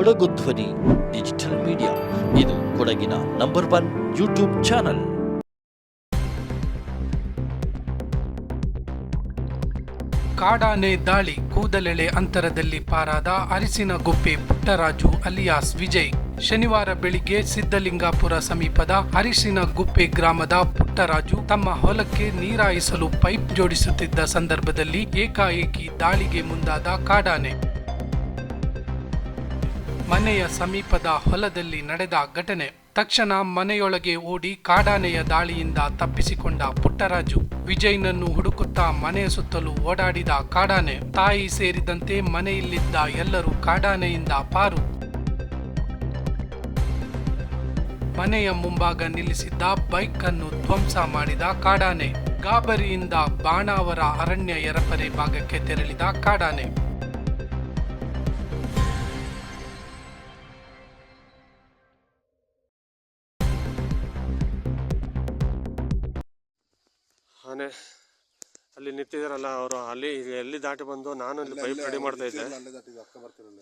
ಕೊಡಗು ಧ್ವನಿ, digital media. ಇದು ಕೊಡಗಿನ ನಂಬರ್ ಒನ್ ಯೂಟ್ಯೂಬ್ ಚಾನಲ್. ಕಾಡಾನೆ ದಾಳಿ ಕೂದಲೆಳೆ ಅಂತರದಲ್ಲಿ ಪಾರಾದ ಅರಿಸಿನ ಗುಪ್ಪೆ ಪುಟ್ಟರಾಜು ಅಲಿಯಾಸ್ ವಿಜಯ್. ಶನಿವಾರ ಬೆಳಿಗ್ಗೆ ಸಿದ್ದಲಿಂಗಾಪುರ ಸಮೀಪದ ಅರಿಶಿನ ಗುಪ್ಪೆ ಗ್ರಾಮದ ಪುಟ್ಟರಾಜು ತಮ್ಮ ಹೊಲಕ್ಕೆ ನೀರಾಯಿಸಲು ಪೈಪ್ ಜೋಡಿಸುತ್ತಿದ್ದ ಸಂದರ್ಭದಲ್ಲಿ ಏಕಾಏಕಿ ದಾಳಿಗೆ ಮುಂದಾದ ಕಾಡಾನೆ. ಮನೆಯ ಸಮೀಪದ ಹೊಲದಲ್ಲಿ ನಡೆದ ಘಟನೆ. ತಕ್ಷಣ ಮನೆಯೊಳಗೆ ಓಡಿ ಕಾಡಾನೆಯ ದಾಳಿಯಿಂದ ತಪ್ಪಿಸಿಕೊಂಡ ಪುಟ್ಟರಾಜು ವಿಜಯ್ನನ್ನು ಹುಡುಕುತ್ತಾ ಮನೆಯ ಸುತ್ತಲೂ ಓಡಾಡಿದ ಕಾಡಾನೆ. ತಾಯಿ ಸೇರಿದಂತೆ ಮನೆಯಲ್ಲಿದ್ದ ಎಲ್ಲರೂ ಕಾಡಾನೆಯಿಂದ ಪಾರು. ಮನೆಯ ಮುಂಭಾಗ ನಿಲ್ಲಿಸಿದ್ದ ಬೈಕ್ ಅನ್ನು ಧ್ವಂಸ ಮಾಡಿದ ಕಾಡಾನೆ. ಗಾಬರಿಯಿಂದ ಬಾಣಾವರ ಅರಣ್ಯ ಎರಪರೆ ಭಾಗಕ್ಕೆ ತೆರಳಿದ ಕಾಡಾನೆ. ಆನೆ ಅಲ್ಲಿ ನಿಂತಿದ್ದಾರಲ್ಲ ಅವರು ಅಲ್ಲಿ ಎಲ್ಲಿ ದಾಟಿ ಬಂದು ನಾನು ಇಲ್ಲಿ ಪೈಪ್ ರೆಡಿ ಮಾಡ್ತಾ ಇದ್ದೆ.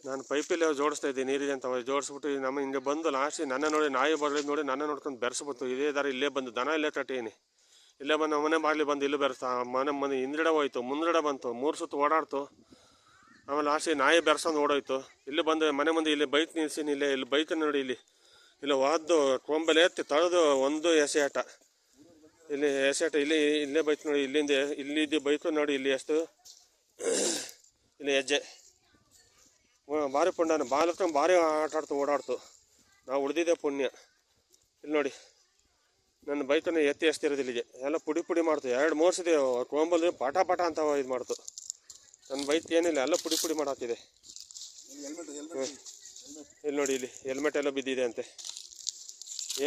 ನಾನು ಪೈಪಲ್ಲಿ ಜೋಡಿಸ್ತಾ ಇದ್ದೆ ನೀರಿಗೆ ಅಂತ ಜೋಡಿಸ್ಬಿಟ್ಟು ನಮ್ಮ ಹಿಂಗೆ ಬಂದು ಲಾಸ್ಟ್ ನನ್ನ ನೋಡಿ ನಾಯಿ ಬರಲಿ ನೋಡಿ ನನ್ನ ನೋಡ್ಕೊಂಡು ಬೆರೆಸ್ಬಿಟ್ಟು ಇದೇ ದಾರ ಇಲ್ಲೇ ಬಂದು ದನ ಇಲ್ಲೇ ತಟ್ಟೀನಿ ಇಲ್ಲೇ ಬಂದು ಮನೆ ಬಾಗಿಲಿ ಬಂದು ಇಲ್ಲಿ ಬೆರೆಸ್ತಾ ಮನೆ ಮನೆ ಹಿಂದ್ಗಡೆ ಹೋಯ್ತು ಮುಂದ್ಗಡೆ ಬಂತು ಮೂರು ಸುತ್ತು ಓಡಾಡ್ತು. ಆಮೇಲೆ ಲಾಸ್ಟಿಗೆ ನಾಯಿ ಬೆರೆಸ್ಕೊಂಡು ಓಡೋಯ್ತು. ಇಲ್ಲಿ ಬಂದು ಮನೆ ಮುಂದೆ ಇಲ್ಲಿ ಬೈಕ್ ನಿಲ್ಸಿನಿ ಇಲ್ಲೇ ಇಲ್ಲಿ ಬೈಕ್ ನೋಡಿ ಇಲ್ಲಿ ಇಲ್ಲಿ ವಾದ್ದು ಕೊಂಬಲೆ ಎತ್ತಿ ತಳೆದು ಒಂದು ಎಸೆ ಆಟ ಇಲ್ಲಿ ಎಸೆಟ್ ಇಲ್ಲಿ ಇಲ್ಲೇ ಬೈಕ್ ನೋಡಿ ಇಲ್ಲಿಂದ ಇಲ್ಲಿದ್ದು ಬೈಕ್ ನೋಡಿ ಇಲ್ಲಿ ಎಷ್ಟು ಇಲ್ಲಿ ಹೆಜ್ಜೆ. ಭಾರಿ ಪುಣ್ಯ ಬಾಲ ಹತ್ರ ಭಾರಿ ಆಟ ಆಡ್ತು ಓಡಾಡ್ತು. ನಾವು ಉಳಿದಿದ್ದೆ ಪುಣ್ಯ. ಇಲ್ಲಿ ನೋಡಿ ನನ್ನ ಬೈಕನ್ನು ಎತ್ತಿ ಎಸ್ತಿರೋದು ಇಲ್ಲಿಗೆ. ಎಲ್ಲ ಪುಡಿ ಪುಡಿ ಮಾಡ್ತು. ಎರಡು ಮೂರು ಸತಿ ಕೊಂಬಲ್ ಪಾಠ ಪಾಠ ಅಂತ ಇದು ಮಾಡ್ತು. ನನ್ನ ಬೈಕ್ ಏನಿಲ್ಲ ಎಲ್ಲ ಪುಡಿ ಪುಡಿ ಮಾಡಾತಿದೆ. ಇಲ್ಲಿ ನೋಡಿ ಇಲ್ಲಿ ಹೆಲ್ಮೆಟ್ ಎಲ್ಲ ಬಿದ್ದಿದೆ ಅಂತೆ.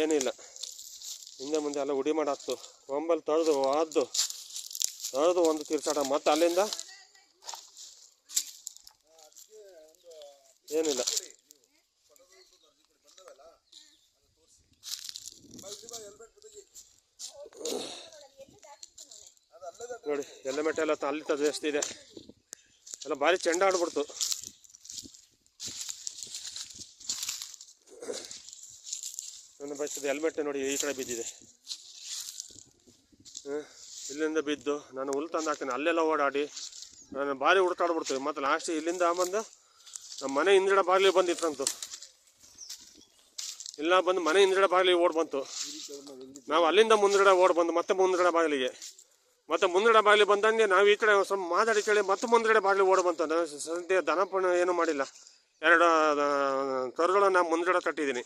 ಏನಿಲ್ಲ. ಹಿಂದೆ ಮುಂದೆ ಎಲ್ಲ ಉಡಿ ಮಾಡಾಕ್ತು ಒಂಬಲ್ಲಿ ತೊಳೆದು ಆದ್ದು ತೊಳೆದು ಒಂದು ತೀರ್ಸಾಟ ಮತ್ತೆ ಅಲ್ಲಿಂದ? ಏನಿಲ್ಲ. ನೋಡಿ ಎಲ್ಲ ತ- ಅಲ್ಲಿ ತದ ಇದೆ ಎಲ್ಲ ಭಾರಿ ಚೆಂಡ ಆಡ್ಬಿಡ್ತು. ನನ್ನ ಬಯಸ್ತದೆ ಹೆಲ್ಮೆಟ್ ನೋಡಿ ಈ ಕಡೆ ಬಿದ್ದಿದೆ. ಇಲ್ಲಿಂದ ಬಿದ್ದು ನಾನು ಹುಲ್ ತಂದು ಹಾಕ್ತೀನಿ. ಅಲ್ಲೆಲ್ಲ ಓಡಾಡಿ ನಾನು ಭಾರಿ ಹುಡುಕಾಡ್ಬಿಡ್ತೀವಿ. ಮತ್ತು ಲಾಸ್ಟ್ ಇಲ್ಲಿಂದ ಬಂದು ನಮ್ಮ ಮನೆ ಹಿಂದ್ಗಡೆ ಬಾಗಿಲಿಗೆ ಬಂದಿತ್ತಂತು ಇಲ್ಲ ಬಂದು ಮನೆ ಹಿಂದ್ಗಡೆ ಬಾಗಿಲಿಗೆ ಓಡ್ ಬಂತು. ನಾವು ಅಲ್ಲಿಂದ ಮುಂದ್ಗಡೆ ಓಡ್ ಬಂದು ಮತ್ತೆ ಮುಂದ್ಗಡೆ ಬಾಗಿಲಿಗೆ. ಮತ್ತೆ ಮುಂದ್ಗಡೆ ಬಾಗಿಲಿ ಬಂದಂಗೆ ನಾವು ಈ ಕಡೆ ಸ್ವಲ್ಪ ಮಾತಾಡಿ ಕೇಳಿ ಮತ್ತೆ ಮುಂದ್ಗಡೆ ಬಾಗಿಲು ಓಡ್ ಬಂತು. ನಾನು ಸದ್ಯ ದನಪಣ ಏನೂ ಮಾಡಿಲ್ಲ. ಎರಡು ಕರುಗಳನ್ನ ಮುಂದ್ಗಡೆ ಕಟ್ಟಿದ್ದೀನಿ.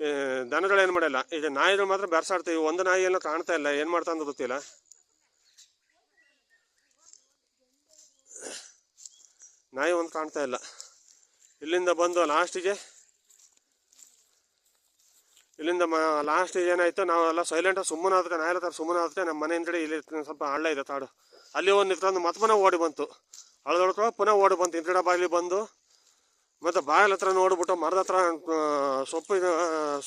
ಏ, ದನಗಳೇನು ಮಾಡಿಲ್ಲ? ಈಗ ನಾಯಿಗಳು ಮಾತ್ರ ಬೆರ್ಸಾಡ್ತೀವಿ. ಒಂದು ನಾಯಿ ಎಲ್ಲ ಕಾಣ್ತಾ ಇಲ್ಲ. ಏನು ಮಾಡ್ತಾ ಅಂತ ಗೊತ್ತಿಲ್ಲ. ನಾಯಿ ಒಂದು ಕಾಣ್ತಾ ಇಲ್ಲ. ಇಲ್ಲಿಂದ ಬಂದು ಲಾಸ್ಟಿಗೆ ಇಲ್ಲಿಂದ ಮ ಲಾಸ್ಟಿಗೆ ಏನಾಯ್ತು? ನಾವೆಲ್ಲ ಸೈಲೆಂಟಾಗಿ ಸುಮ್ಮನೆ ಅದಕ್ಕೆ ನಾಯಿ ಸುಮ್ಮನೆ ಆದ್ರೆ ನಮ್ಮ ಮನೆ ಹಿಂದ್ಗಡೆ ಇಲ್ಲಿ ಸ್ವಲ್ಪ ಹಳ್ಳ ಇದೆ ತಾಡು. ಅಲ್ಲಿ ಒಂದು ನಿಂತ್ಕೊಂಡು ಮತ್ತೆ ಪುನಃ ಓಡಿ ಬಂತು. ಹಳದೊಡ್ಕೊ ಪುನಃ ಓಡಿ ಬಂತು. ಹಿಂದ್ಗಡೆ ಬಾಗಿಲಿ ಬಂದು ಮತ್ತು ಬಾಯಲ್ ಹತ್ರ ನೋಡ್ಬಿಟ್ಟು ಮರದ ಹತ್ರ ಸೊಪ್ಪು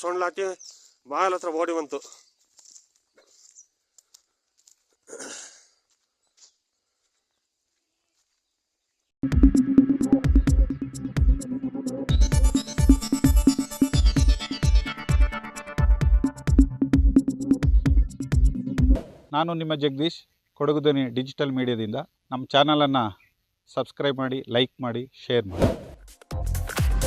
ಸೊಪ್ಪಿನ ಬಾಯಲ್ ಹತ್ರ ಓಡಿ ಬಂತು. ನಾನು ನಿಮ್ಮ ಜಗದೀಶ್ ಕೊಡಗುದನಿ ಡಿಜಿಟಲ್ ಮೀಡಿಯಾದಿಂದ. ನಮ್ಮ ಚಾನಲನ್ನು ಸಬ್ಸ್ಕ್ರೈಬ್ ಮಾಡಿ, ಲೈಕ್ ಮಾಡಿ, ಶೇರ್ ಮಾಡಿ.